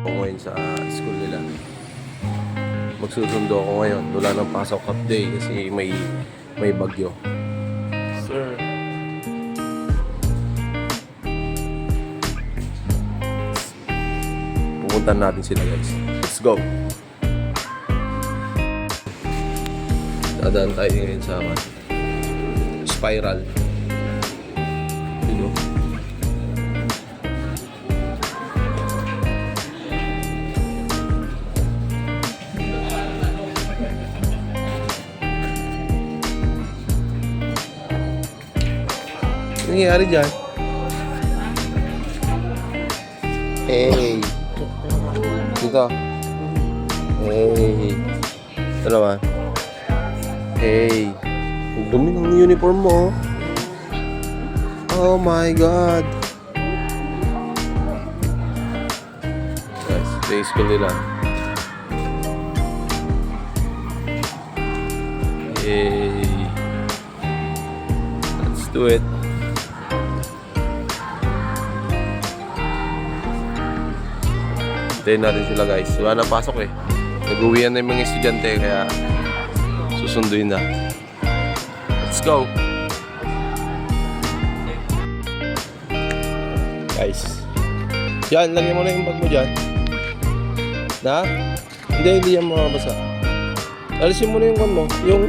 ako ngayon sa school nila. Magsusundo ako ngayon. Wala nang pasok half day kasi may may bagyo. Sir. Pupuntan natin sila guys. Let's go! Dadaan tayo ngayon sa ano, spiral. Nangyayari dyan? Hey! Dito. Hey! Ito naman. Hey! Ang dumi ng uniform mo. Oh my God! Guys, yung school nila. Hey! Let's do it. Hintayin natin sila guys. Wala na pasok eh. Nag-uwian na yung mga estudyante kaya susunduin na. Let's go! Guys. Yan, lagyan mo na yung bag mo dyan. Na? Hindi, hindi yan makabasa. Alisin mo na yung kwan mo. Yung,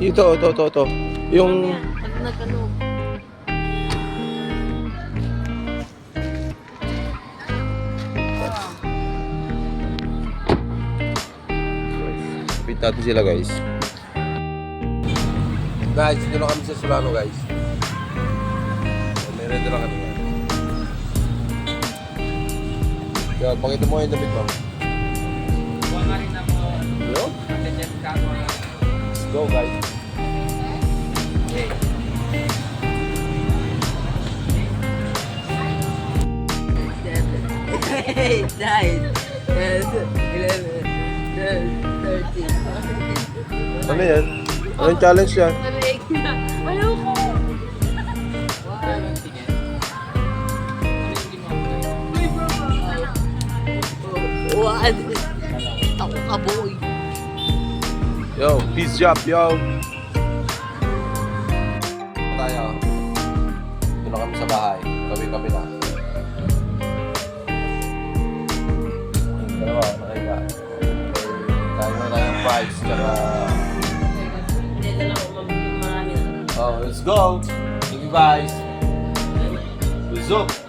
ito, ito, ito, ito. Yung, Pag nag-ano, Wait natin sila guys. Guys, dito na kami sa Solano guys. May ready lang kami. Yan, pakita mo yung damit mo. Kuha nga rin ako. Ako. Let's go guys. Okay. eight, nine, ten, eleven, twelve, thirteen. Ano yan? Anong challenge yan? Mo ako. One. Ako ka, boy. Yo, peace job, yo! Tayo. Dito na kami sa bahay. Kami-kami na. Vibes, tsaka... Hindi na lang marami na. Oh, let's go! Thank you guys! What's up?